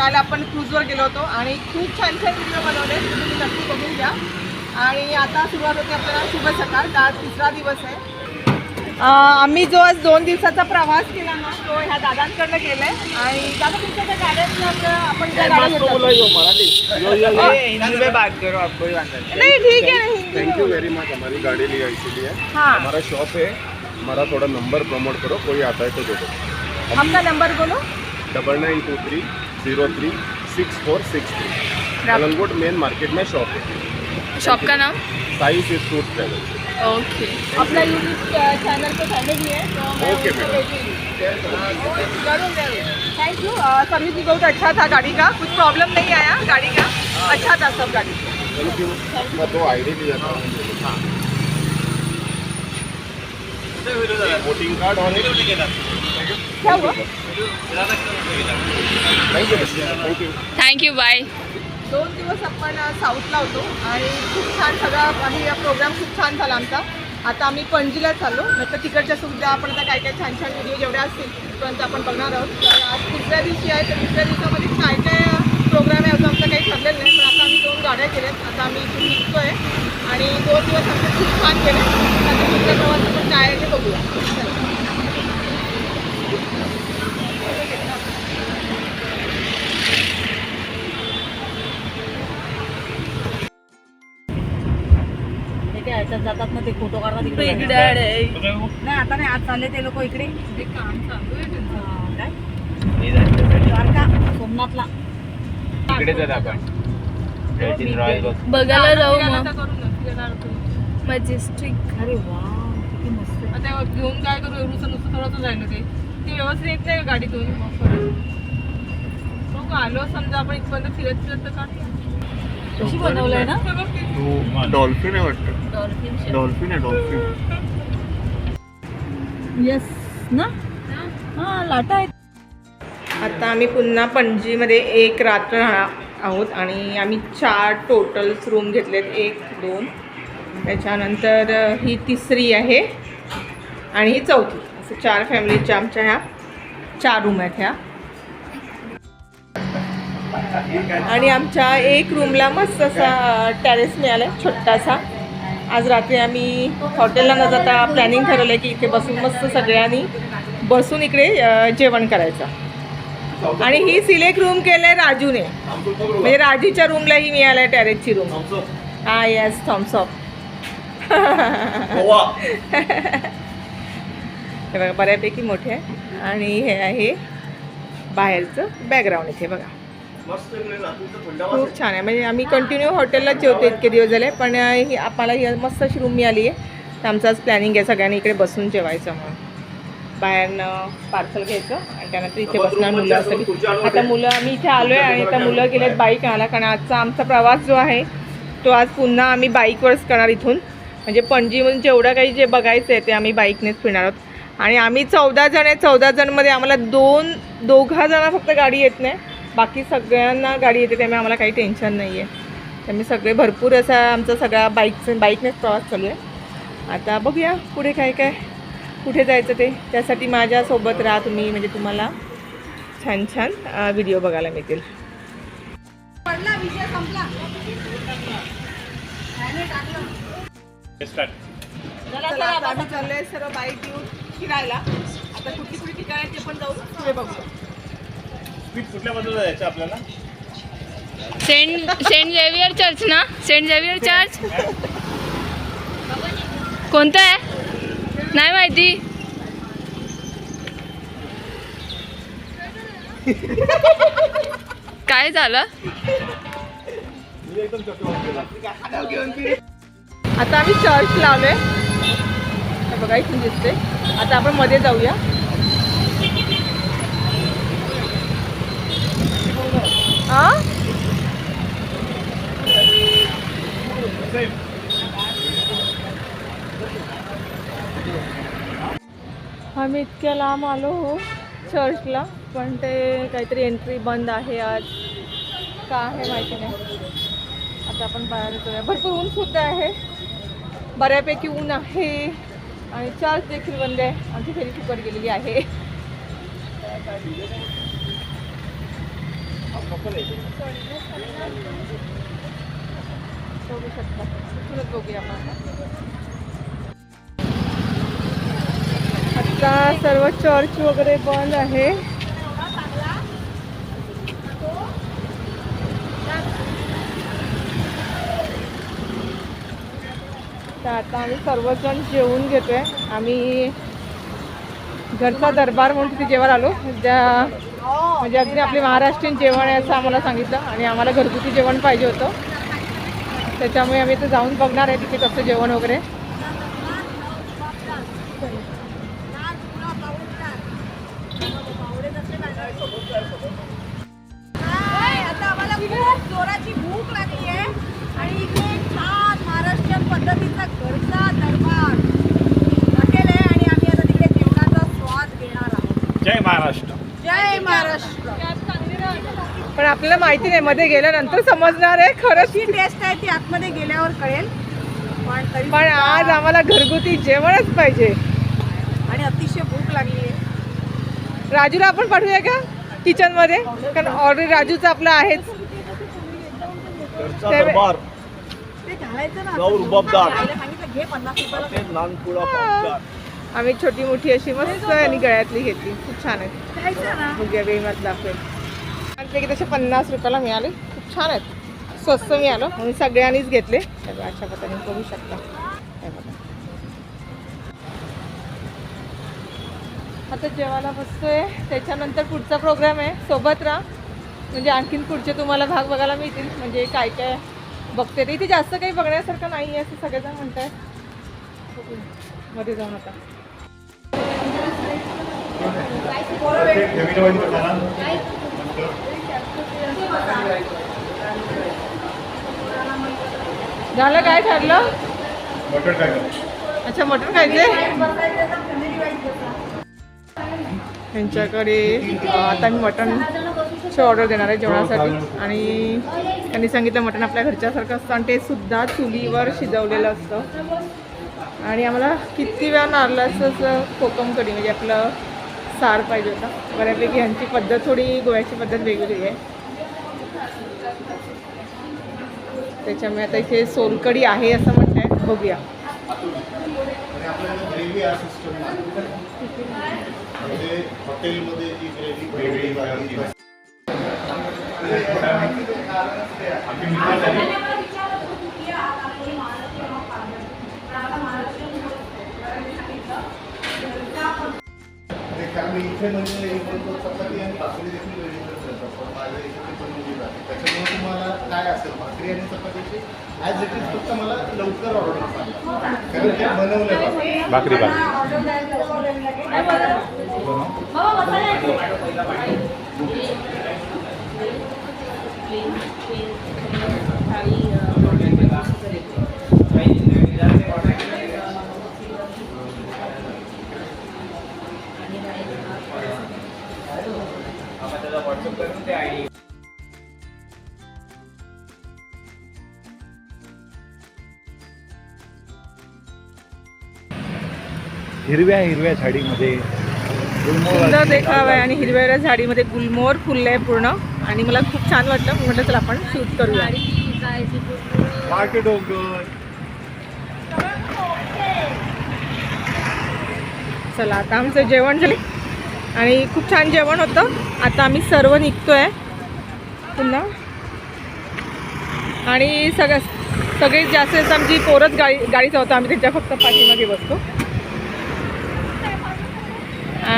काल आपण क्रूजवर गेलो होतो आणि खूप छान छान व्हिडिओ बनवले तुम्ही नक्की बघून घ्या. आणि आता सुरुवात होते आपल्याला शुभ सकाळ आज तिसरा दिवस आहे. अं, आम्ही जो आज दोन दिवसाचा प्रवास केला ना तो ह्या दादांकडनं केलाय. आणि दादा तुमच्या त्या गाड्यातनं आपण ज्या गाड्या ही. बात नाही. ठीक आहे ना Hindi thank you very much हमारी गाड़ी इसीलिए. हाँ. हमारा शॉप है. हमारा थोड़ा नंबर प्रमोट करो कोई आता है तो दे दो. आपका नंबर बोलो. Double nine two three zero three six four six three. Calangute main market में शॉप है। शॉप का नाम? Sai sea fruit travel okay अपना यूट्यूब चैनल है तो मैं okay, madam. Thank you service भी बहुत अच्छा था गाड़ी का। कुछ प्रॉब्लम नहीं आया गाड़ी का। अच्छा था सब गाड़ी। थैंक यू मैं तो आई डी लिया था वोटिंग कार्ड और क्या थँक यू बाय दोन दिवस आपण साऊथला होतो आणि खूप छान सगळा आम्ही प्रोग्राम खूप छान झाला आमचा. आता आम्ही पणजीला चाललो. नंतर तिकडच्या सुविधा आपण आता काय काय छान छान व्हिडिओ जेवढ्या असतील तिथपर्यंत आपण बघणार आहोत. तर आज दुसऱ्या दिवशी आहे तर दुसऱ्या दिवसामध्ये काय काय प्रोग्राम आहे असं आमचं काही ठरलेलं नाही. पण आता आम्ही दोन गाड्या केल्यात. आता आम्ही इथून आहे आणि दोन दिवस आमचे खूप छान केले आता दुसऱ्या प्रवासात काय आहे ते बघूया. चला. काय जातात ना ते फोटो काढतात इकडे. नाही आता नाही आज चालले ते लोक इकडे. हा, काय? द्वारका सोमनाथला. इकडे जात आपण. बघ बघायला जाऊ. मजेस्टिक अरे वा किती मस्त आहे. आता घेऊन काय करू? एवढं नुसतं थोडंसं जायला ते. ते व्यवस्थित येत नाही गाडीतून? मग आलो समजा आपण इथपर्यंत फिरत फिरत तर कशी बनवलंय ना. डॉल्फिन आहे वाटतं. डॉल्फिन आहे डॉल्फिन. येस ना? हा लाटा आहेत. आता आम्ही पुन्हा पणजीमध्ये एक रात्र राहणार आहोत आणि आम्ही चार टोटल रूम घेतलेत एक दोन. त्याच्यानंतर ही तिसरी आहे आणि ही चौथी. असं चार फॅमिलीच्या आमच्या ह्या चार रूम आहेत ह्या. आणि आमच्या एक रूमला मस्त असा टेरेस मिळाला आहे छोटासा. आज रात्री आम्ही हॉटेलला न जाता प्लॅनिंग ठरवलं आहे की इथे बसून मस्त सगळ्यांनी बसून इकडे जेवण करायचं. आणि ही सिलेक्ट रूम केलंय राजूने. म्हणजे राजूच्या रूमला ही मिळालंय टॅरेसची रूम हा येस थॉम्सअप हे बघा बऱ्यापैकी मोठे आहे. आणि हे आहे बाहेरचं बॅकग्राऊंड इथे बघा. खूप छान आहे. म्हणजे आम्ही कंटिन्यू हॉटेललाच जेवतो इतके दिवस झाले पण ही आम्हाला ही मस्त अशी रूम मिळाली आहे. तर आमचं आज प्लॅनिंग आहे सगळ्यांनी इकडे बसून जेवायचं म्हणून. बाहेरनं पार्सल घ्यायचं आणि त्यानंतर इथे बसणार मुलं असं आता मुलं आम्ही इथे आलो आहे आणि आता मुलं गेलेत बाईक आणायला. कारण आजचा आमचा प्रवास जो आहे तो आज पुन्हा आम्ही बाईकवरच करणार इथून. म्हणजे पणजीमधून जेवढं काही जे बघायचं आहे ते आम्ही बाईकनेच फिरणार आहोत. आणि आम्ही चौदा जण आहे चौदा जणमध्ये आम्हाला दोन दोघा जण फक्त गाडी येत नाही. बाकी सगळ्यांना गाडी येते त्यामुळे आम्हाला काही टेन्शन नाही आहे त्यामुळे सगळे भरपूर असा आमचा सगळा बाईकचं बाईकनेच प्रवास चालू आहे. आता बघूया पुढे काय काय कुठे जायचं ते. त्यासाठी माझ्यासोबत राहा तुम्ही म्हणजे तुम्हाला छान छान व्हिडिओ बघायला मिळतील. सर्व बाईक घेऊन फिरायला. आता कुठली कुठली ठिकाण ते पण जाऊ पुढे बघू कुठल्या बाजूला जायचं आपल्याला? सेंट सेंट झेवियर चर्च ना? Saint Xavier Church? कोणतं आहे? नाही माहिती. काय झालं? आता आम्ही चर्च लावलोय. हे बघा इथून दिसते आता आपण मध्ये जाऊया हा आम्ही इतक्या लांब आलो हो चर्चला पण ते काहीतरी एंट्री बंद आहे आज. का आहे माहिती नाही. आता आपण बाहेर येतोय भरपूर ऊन सुद्धा आहे. बऱ्यापैकी ऊन आहे. आणि चर्च देखील बंद आहे. आमची फेरी फुकट गेलेली आहे. बघू शकता बघूया आता सर्व चर्च वगैरे बंद आहे. तर आता आम्ही सर्वजण जेवून घेतोय. आम्ही घरचा दरबार म्हणून तिथे जेवायला आलो. ज्या म्हणजे अगदी आपले महाराष्ट्रीयन जेवण आहे असं आम्हाला सांगितलं आणि आम्हाला घरगुती जेवण पाहिजे होतं. त्याच्यामुळे आम्ही इथं जाऊन बघणार आहे तिथे कसं जेवण वगैरे. आपल्याला माहिती नाही मध्ये गेल्यानंतर समजणार आहे खरंच. कशी टेस्ट आहे ती आतमध्ये गेल्यावर कळेल. पण तरी पण आज आम्हाला घरगुती जेवणच पाहिजे. आणि अतिशय भूक लागली आहे. राजूला आपण पाठवूया का किचनमध्ये कारण ऑलरेडी राजूचं आपलं आहेच. ते- घालायचं ना रुबाबदार. सांगितलं घे पन्नास रुपयाला. आम्ही छोटी मोठी अशी मस्त आणि गळ्यातली घेतली. खूप छान आहे. खायचं ना. बघूया वेळात घेतले की तसे पन्नास रुपयाला मिळाले. खूप छान आहेत. स्वस्त मिळालं. म्हणून सगळ्यांनीच घेतले. हे अशा पद्धतीने बघू शकता. आता जेवायला बसतोय. त्याच्यानंतर पुढचा प्रोग्राम आहे. सोबत राहा. म्हणजे आणखीन पुढचे तुम्हाला भाग बघायला मिळतील. म्हणजे काय काय बघते ते. इथे जास्त काही बघण्यासारखं नाही आहे असं सगळेजण म्हणत आहेत मध्ये जाऊन आता. झालं काय ठरलं? मटण काय अच्छा मटण खायचे त्यांच्याकडे आता मी मटणची ऑर्डर देणार आहे जेवणासाठी. आणि त्यांनी सांगितलं मटण आपल्या घरच्यासारखं असतं आणि ते सुद्धा चुलीवर शिजवलेलं असतं. आणि आम्हाला किती वेळा नारळ असं कोकम कढी म्हणजे आपलं सार पाहिजे होता. बऱ्यापैकी ह्यांची पद्धत थोडी गोव्याची पद्धत वेगवेगळी आहे. त्याच्यामुळे आता इथे सोलकडी आहे असं म्हणताय बघूया. ग्रेव्ही म्हणजे वेगळी इथे म्हणजे माझ्या इथे ते बनवली जाते त्याच्यामुळे तुम्हाला काय असेल भाकरी आणि चपातीची ॲज इट इज फक्त मला लवकर ऑर्डर सांगा कारण ते बनवलं जातं भाकरी भाकरी हिरव्या हिरव्या झाडीमध्ये सुंदर देखावा आहे आणि हिरव्या झाडीमध्ये गुलमोहर फुललं आहे पूर्ण आणि मला खूप छान वाटलं. म्हटलं चला आपण शूट करूया. डोंगर. चला आता आमचं जेवण झाले. आणि खूप छान जेवण होतं. आता आम्ही सर्व निघतोय पुन्हा. आणि सगळं सगळीत जास्त जास्त आमची पोरच गाडी गाडी चालवतो आम्ही त्यांच्या फक्त पाठीमागे बसतो.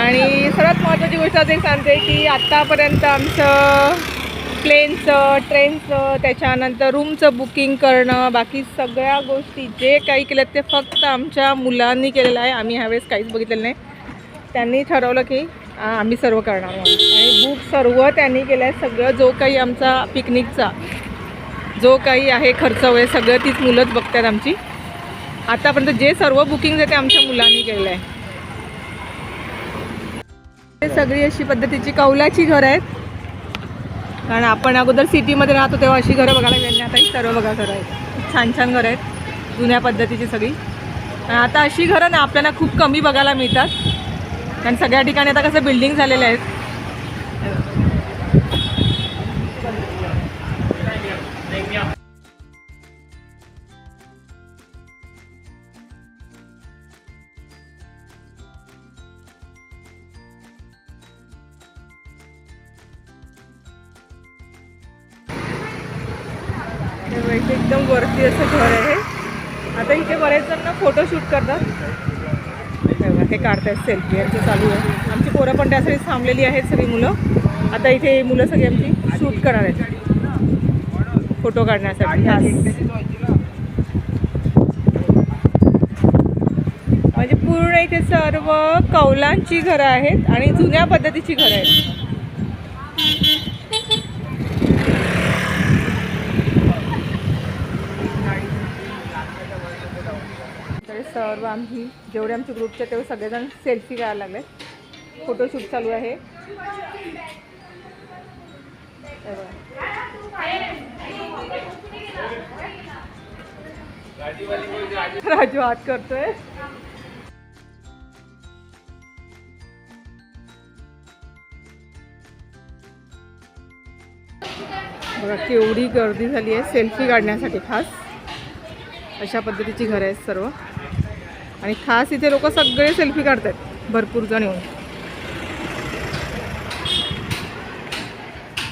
आणि सर्वात महत्त्वाची गोष्ट असं एक सांगते की आत्तापर्यंत आमचं प्लेनचं ट्रेनचं त्याच्यानंतर रूमचं बुकिंग करणं बाकी सगळ्या गोष्टी जे काही केलं ते फक्त आमच्या मुलांनी केलेलं आहे. आम्ही ह्यावेळेस काहीच बघितलेलं नाही. त्यांनी ठरवलं की आम्ही सर्व करणार आहोत. आणि बुक सर्व त्यांनी केलं आहे सगळं जो काही आमचा पिकनिकचा जो काही आहे खर्च वगैरे सगळं तीच मुलंच बघतात आमची. आतापर्यंत जे सर्व बुकिंग आहे ते आमच्या मुलांनी केलं आहे सगळी अशी पद्धतीची कौलाची घरं आहेत. कारण आपण अगोदर सिटीमध्ये राहतो तेव्हा अशी घरं बघायला मिळाली नाही. आता ही सर्व बघा घरं आहेत. छान छान घरं आहेत. जुन्या पद्धतीची सगळी. आता अशी घरं ना आपल्याला खूप कमी बघायला मिळतात. कारण सगळ्या ठिकाणी आता कसं बिल्डिंग झालेल्या आहेत. आता इथे बरेच जण फोटोशूट करतात. हे काढत आहेत काढतायत सेल्फी यांचं चालू आहे. आमची पोरं पण त्यासाठी थांबलेली आहेत सगळी मुलं. आता इथे मुलं सगळी आमची शूट करणार आहेत. फोटो काढण्यासाठी. म्हणजे पूर्ण इथे सर्व कौलांची घरं आहेत आणि जुन्या पद्धतीची घरं आहेत. सर्व आम्ही जेवढे आमचे ग्रुपचे तेवढे सगळेजण सेल्फी करायला लागले. फोटोशूट चालू आहे. राजू हात करतोय. बघा केवढी गर्दी झाली आहे. सेल्फी काढण्यासाठी खास. अशा पद्धतीची घरं आहेत सर्व. आणि खास इथे लोक सगळे सेल्फी काढतात भरपूर जण येऊन.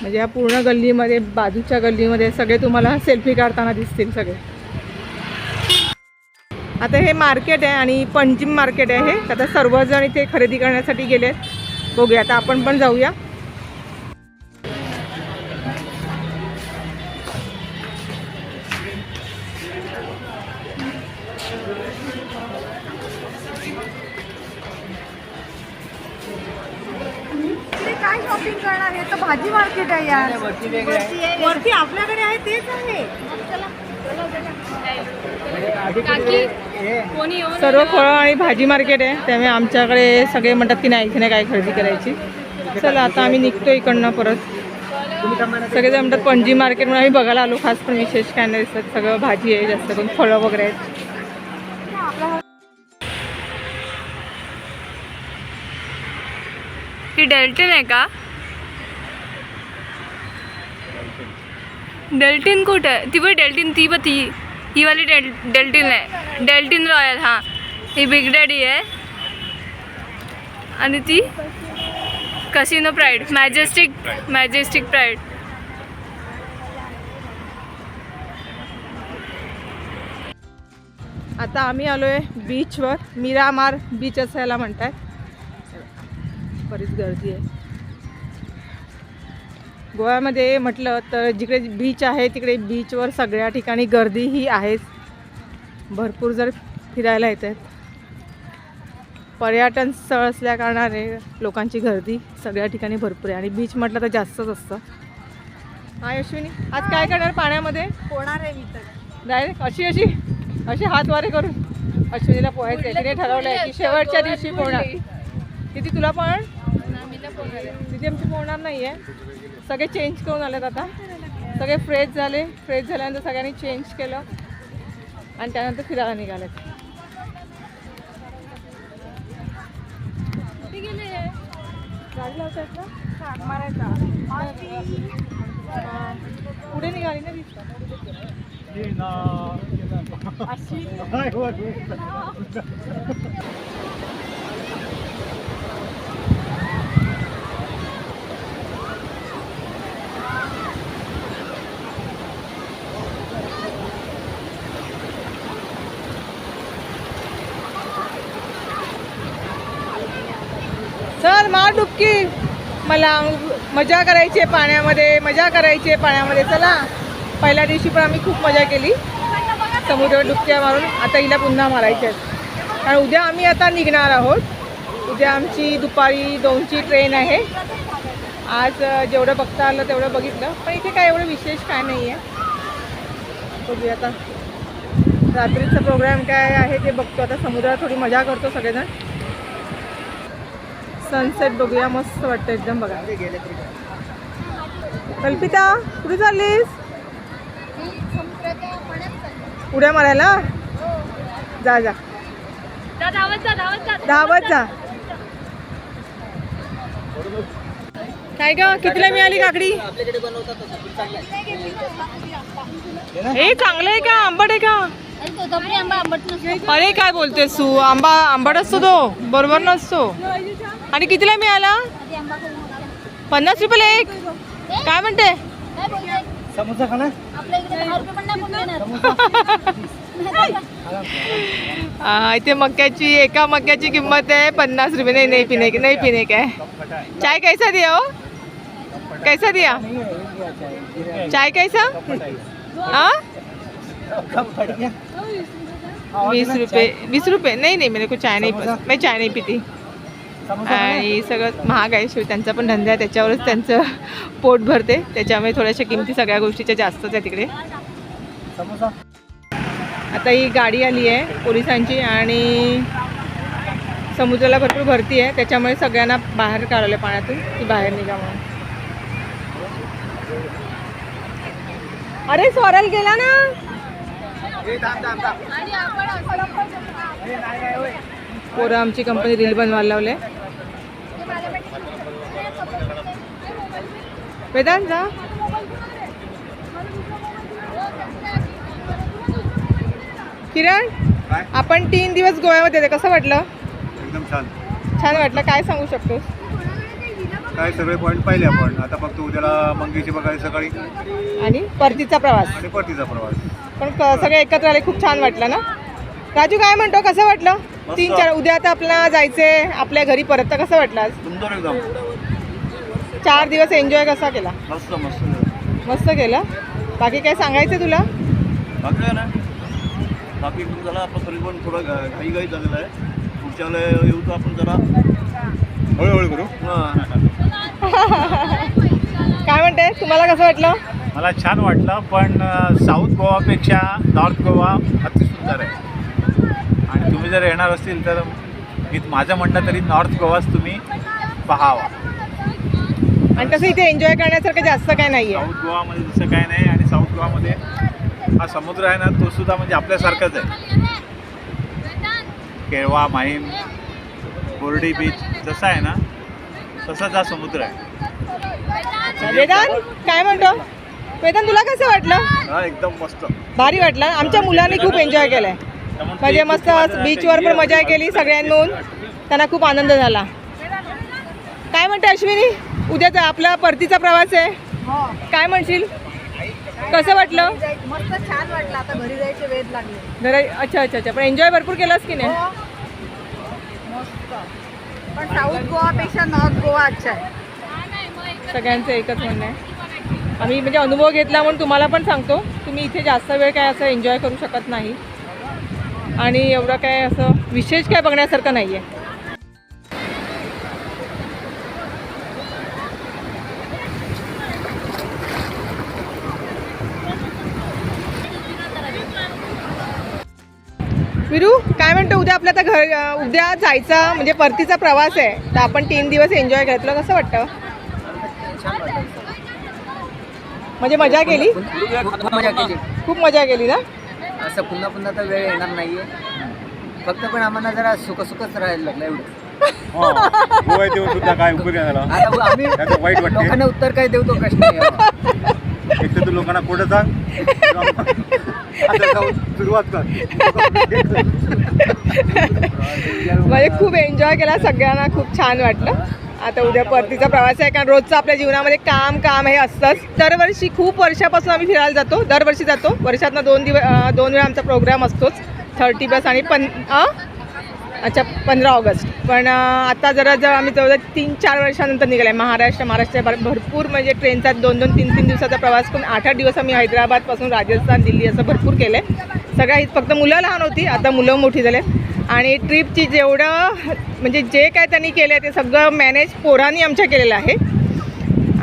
म्हणजे या पूर्ण गल्लीमध्ये बाजूच्या गल्लीमध्ये सगळे तुम्हाला सेल्फी काढताना दिसतील सगळे. आता हे मार्केट आहे आणि पंजिम मार्केट आहे हे. आता सर्वजण इथे खरेदी करण्यासाठी गेले आहेत बघूया आता आपण पण जाऊया. काय शॉपिंग करणार? आहे तर भाजी मार्केट आहे यार. वरती आपल्याकडे आहे तेच आहे. काकी कोणी येऊन सर्व फळं आणि भाजी मार्केट आहे. त्यामुळे आमच्याकडे सगळे म्हणतात की नाही इथे नाही काय खरेदी करायची. चला आता आम्ही निघतो इकडनं परत. सगळेजण म्हणतात पणजी मार्केट म्हणून आम्ही बघायला आलो खास पण विशेष काय नाही दिसत. सगळं भाजी आहे जास्त करून फळं वगैरे आहेत. ही डेल्टिन आहे का? डेल्टिन कुठं आहे ती बघ डेल्टिन ती पण ती ही वाली डेल डेल्टिन आहे डेल्टिन रॉयल हां ही बिग डॅडी आहे आणि ती casino pride majestic majestic pride आता आम्ही आलो आहे बीचवर मिरामार बीच असायला म्हणतात बरीच गर्दी आहे. गोव्यामध्ये म्हटलं तर जिकडे बीच आहे तिकडे बीचवर सगळ्या ठिकाणी गर्दी ही आहेच. भरपूर जर फिरायला येत आहेत पर्यटन स्थळ असल्या कारणाने लोकांची गर्दी सगळ्या ठिकाणी भरपूर आहे. आणि बीच म्हटलं तर जास्तच असतं. हा अश्विनी आज काय करणार पाण्यामध्ये? होणार आहे मी तर. डायरेक्ट अशी अशी? अशी हात वारे करून? अश्विनीला पोहायचं तिने ठरवलं आहे की शेवटच्या दिवशी पोहणार. किती तुला पण? तिथे आमची पोहणार नाही आहे सगळे चेंज करून आलेत आता. सगळे फ्रेश झाले. फ्रेश झाल्यानंतर सगळ्यांनी चेंज केलं. आणि त्यानंतर फिरायला निघालेत. गाडी ना. पुढे निघाली ना दिसतात चल मार डुबकी. मला मजा करायची आहे पाण्यामध्ये मजा करायची आहे पाण्यामध्ये. चला पहिल्या दिवशी पण आम्ही खूप मजा केली. समुद्रावर डुबक्या मारून आता हिला पुन्हा मारायच्या आहेत. कारण उद्या आम्ही आता निघणार आहोत. उद्या आमची दुपारी दोनची ट्रेन आहे. आज जेवढं बघता आलं तेवढं बघितलं. पण इथे काय एवढं विशेष काय नाही आहे. बघूया आता. रात्रीचा प्रोग्राम काय आहे ते बघतो. आता समुद्रात थोडी मजा करतो सगळेजण. सनसेट बघूया मस्त वाटतं एकदम बघा. कल्पिता कुठे चाललीस? उड्या मारायला? जा जा. धावत जा. काय ग कितीला मिळाली काकडी? हे चांगलं आहे का? आंबट आहे का? अरे काय बोलतेस तू? आंबा आंबट असतो तो. बरोबर नसतो. आणि कितीला मिळाला? पन्नास रुपयाला एक. काय म्हणते? समोसा खाना इथे मक्याची एका मक्याची किंमत आहे. पन्नास रुपये. नाही नाही पिणे नाही पिणे काय? चाय कैसा दिया हो? कैसा दिया? चाय कैसा? हाँ वीस रुपये वीस रुपये. नाही नाही मेरे को चाय नाही मैं चाय नाही पिती. आणि सगळं महाग आहे शिव. त्यांचा पण धंदा आहे त्याच्यावरच त्यांचं पोट भरते. त्याच्यामुळे थोड्याशा किमती सगळ्या गोष्टीच्या जास्तच आहे तिकडे. आता ही गाडी आली आहे पोलिसांची आणि समुद्राला भरपूर भरती आहे. त्याच्यामुळे सगळ्यांना बाहेर काढवलं पाण्यातून. की बाहेर निघा म्हणून. अरे स्वरल गेला ना? पोरं आमची कंपनी रील बनवायला लावले. वेदांत जा. किरण आपण तीन दिवस गोव्यामध्ये कसं वाटलं? एकदम छान. छान वाटलं. काय सांगू शकतोस? काय सगळे पॉईंट पाहिले आपण. आता फक्त उद्याला मंगेशी बघायला सकाळी. आणि परतीचा प्रवास. आणि परतीचा प्रवास. पण सगळे एकत्र आले. खूप छान वाटलं ना? राजू काय म्हणतो? कसं वाटलं? तीन चार उद्या आता आपल्याला जायचंय. आपल्या घरी परत. तर कसं वाटलं आज? सुंदर एकदम. चार दिवस एन्जॉय कसा केला? मस्त मस्त मस्त केलं? बाकी काय सांगायचं तुला? बाकी काय नाही बाकी एकदम जरा आपलं तरी पण थोडं घा- घाई घाई झालेलं आहे. पुढच्या वेळेला येऊ तर आपण जरा हळूहळू करू? हां. काय म्हणते? तुम्हाला कसं वाटलं? मला छान वाटलं पण साऊथ गोवापेक्षा नॉर्थ गोवा अतिसुंदर आहे. आणि तुम्ही जर येणार असतील तर मी माझं म्हणणं तरी नॉर्थ गोवाच तुम्ही पाहावा. आणि तसं इथे एन्जॉय करण्यासारखं जास्त काय नाही आहे साऊथ गोवामध्ये तसं काय नाही आणि साऊथ गोवामध्ये हा समुद्र आहे ना तो सुद्धा म्हणजे आपल्यासारखाच आहे. केळवा माहीम बोर्डी बीच जसा आहे ना तसाच हा समुद्र आहे. वेदांत काय म्हणतो? वेदांत तुला कसं वाटलं? हा एकदम मस्त. भारी वाटलं. आमच्या मुलांनी खूप एन्जॉय केलाय. म्हणजे मस्त बीचवर पण मजा केली सगळ्यांनी त्यांना खूप आनंद झाला. काय म्हणते अश्विनी? उद्याचा आपला परतीचा प्रवास आहे. हो. काय म्हणशील? कसं वाटलं? मस्त छान वाटलं. आता घरी जायचे वेध लागले. अच्छा अच्छा अच्छा. पण एन्जॉय भरपूर केलास की नाही? हो. मस्त. पण साऊथ गोवापेक्षा नॉर्थ गोवा अच्छा आहे. सगळ्यांचं एकच म्हणणं आहे. आम्ही म्हणजे अनुभव घेतला म्हणून तुम्हाला पण सांगतो. तुम्ही इथे जास्त वेळ काय असं एन्जॉय करू शकत नाही. आणि एवढं काय असं विशेष काय बघण्यासारखं नाही आहे आपल्या आता घर उद्या जायचा म्हणजे परतीचा प्रवास आहे तर आपण तीन दिवस एन्जॉय केलं तुला कसं वाटतं? म्हणजे मजा केली? खूप मजा केली खूप मजा केली ना? असं पुन्हा पुन्हा तर वेळ येणार नाहीये. फक्त पण आम्हाला जरा सुख सुखच राहायला लागलं एवढं. गोवा येऊन सुद्धा काय उपयोग झाला आम्ही वाईट वाटते. लोकांना उत्तर काय देऊ तो प्रश्न. एक तर तू लोकांना पुढे सांग? आता जाऊन सुरुवात कर. म्हणजे खूप एन्जॉय केला सगळ्यांना खूप छान वाटलं. आता उद्या परतीचा प्रवास आहे कारण रोजचं आपल्या जीवनामध्ये काम काम हे असतंच. दरवर्षी खूप वर्षापासून आम्ही फिरायला जातो दरवर्षी जातो. वर्षातनं दोन दिवस दोन वेळा आमचा प्रोग्राम असतोच. थर्टी बस आणि पण अच्छा पंधरा ऑगस्ट. पण आता जरा जर आम्ही जवळ तीन चार वर्षानंतर निघाले. आहे महाराष्ट्र महाराष्ट्र भरपूर म्हणजे ट्रेनचा दोन दोन तीन तीन दिवसाचा प्रवास करून आठ आठ दिवस आम्ही हैदराबादपासून राजस्थान दिल्ली असं भरपूर केलं आहे सगळ्या फक्त मुलं लहान होती. आता मुलं मोठी झाले आणि ट्रिपची जेवढं म्हणजे जे काय त्यांनी केलं आहे ते सगळं मॅनेज पोरांनी आमच्या केलेलं आहे.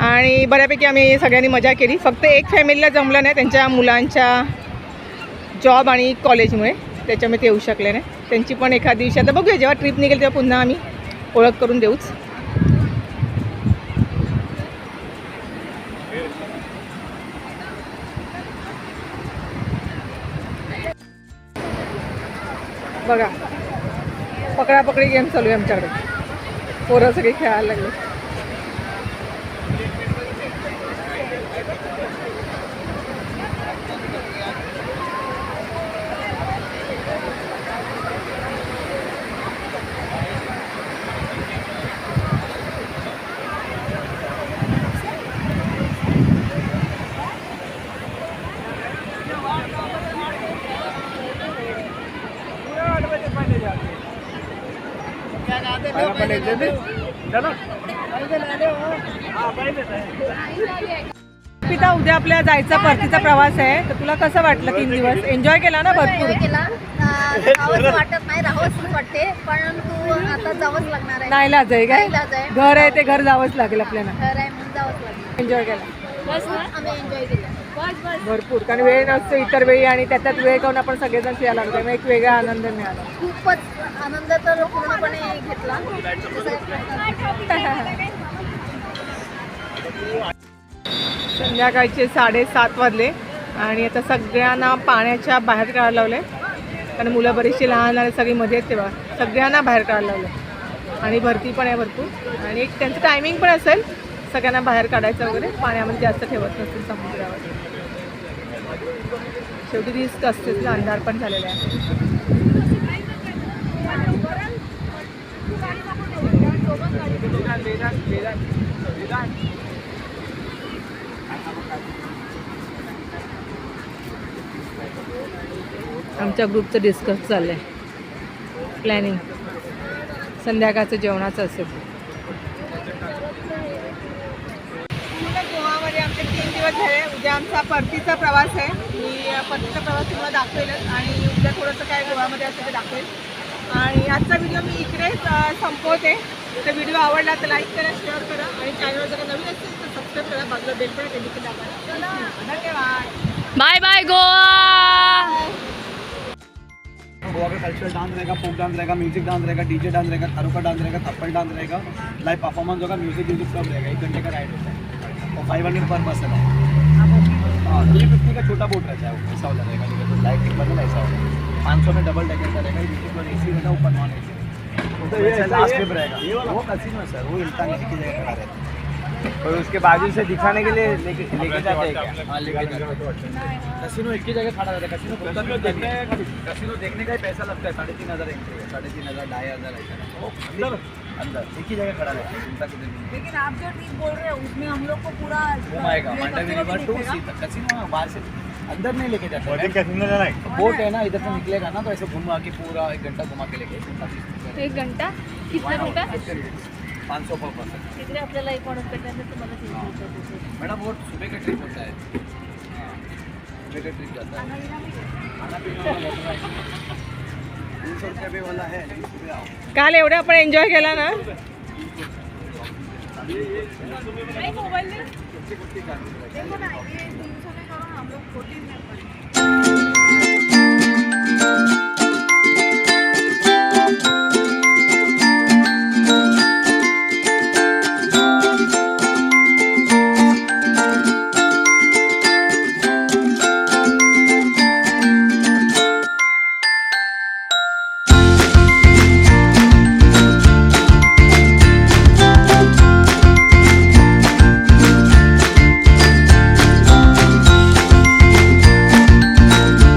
आणि बऱ्यापैकी आम्ही सगळ्यांनी मजा केली. फक्त एक फॅमिलीला जमलं नाही त्यांच्या मुलांच्या जॉब आणि कॉलेजमुळे त्याच्यामुळे ते येऊ शकले नाही. त्यांची पण एखाद दिवशी आता बघूया जेव्हा ट्रिप निघेल तेव्हा पुन्हा आम्ही ओळख करून देऊच. बघा पकडापकडी गेम चालू आहे आमच्याकडे. पोरं सगळी खेळायला लागले. पिता उद्या आपल्या जायचा परतीचा प्रवास आहे. तर तुला कसं वाटलं तीन दिवस? एन्जॉय केला ना भरपूर? केला. वाटत नाही राहावंच वाटते. परंतु आता जावंच लागणार आहे. नाही लाज आहे. काय. घर आहे ते घर जावंच लागेल आपल्याला. घर आहे म्हणून जावंच लागणार एन्जॉय केला. आम्ही एन्जॉय केलं. भरपूर. कारण वेळ नसतो इतर वेळी आणि त्याच्यात वेळ करून आपण सगळेजण फिरायला लागतो त्यामुळे एक वेगळा आनंद मिळाला. खूपच आनंद तर पूर्णपणे घेतला. संध्याकाळचे साडेसात वाजले आणि आता सगळ्यांना पाण्याच्या बाहेर काढायला लावले कारण मुलं बरीचशी लहान आणि सगळी मध्ये आहेत तेव्हा सगळ्यांना बाहेर काढायला लावलं आणि भरती पण आहे भरपूर. आणि एक त्यांचं टायमिंग पण असेल सगळ्यांना बाहेर काढायचं वगैरे. पाण्यामध्ये जास्त ठेवत नसतील समुद्रावर. शेवटी रिस्क असतेच अंधार पण झालेला आहे आमच्या ग्रुपचं डिस्कस चाललं आहे प्लॅनिंग संध्याकाळचं जेवणाचं असेल. गोवामध्ये आमचे तीन दिवस झाले. उद्या आमचा परतीचा प्रवास आहे. मी परतीचा प्रवास तुम्हाला दाखवेलच आणि उद्या थोडंसं काय गोव्यामध्ये असेल ते दाखवेल. आणि आजचा व्हिडिओ मी इकडेच संपवते. तर व्हिडिओ आवडला तर लाईक करा शेअर करा आणि चॅनलवर जर नवीन असेल तर सबस्क्राईब करा बाजूला बेल पण देखील दाखवा धन्यवाद. बाय बाय गोवा गोवा का कल्चरल डांस रहेगा फोक डांस रहेगा म्यूजिक डांस रहेगा डीजे डांस रहेगा थारू डांस रहेगा थप्पड़ डांस रहेगा लाइव परफॉर्मेंस होगा म्यूजिक म्यूजिक सब रहेगा एक घंटे का राइड होता है। और फाइव हंड्रेड पर पर्सन है। हाँ थ्री फिफ्टी का छोटा बोट रहता है वो ऐसा वाला रहेगा लाइव टिक मतलब ऐसा होगा पाँच सौ में डबल डेकर का रहेगा में ए सी रहेगा ऊपर non A C last trip रहेगा। वो कसिनो है सर वो हिलता नहीं एक जगह खड़ा रहता है। और उसके बाजू से दिखाने के लिए लेके जाते हैं क्या? हाँ लेके जाते हैं। कसिनो एक ही जगह खड़ा रहता है कसिनो देखने कसिनो देखने का ही पैसा लगता है साढ़े तीन हज़ार है साढ़े तीन हज़ार ढाई हज़ार ऐसा। अंदर अंदर एक ही जगह खड़ा रहता है चिंता किधर नहीं। लेकिन आप जो ट्रिप बोल रहे हैं उसमें हम लोग को पूरा घुमाएगा ये मंडे कचरा भी रिवर टू कसिनो हाँ, बाहर से अंदर नहीं लेके जाते बोट है। ना इधर से निकलेगा ना तो ऐसे घुमा के पूरा एक घंटा घुमा के लेके एक घंटा कितना रुपये पाँच सौ पर पर्सन तिकडे आपल्याला एक माणूस भेटल्यानंतर तुम्हाला ते. मैडम वो सुबह का ट्रिप होता है। हाँ, सुबह का ट्रिप जाता है। खाना पीना काल एवढं आपण एन्जॉय केला ना? मोबाईल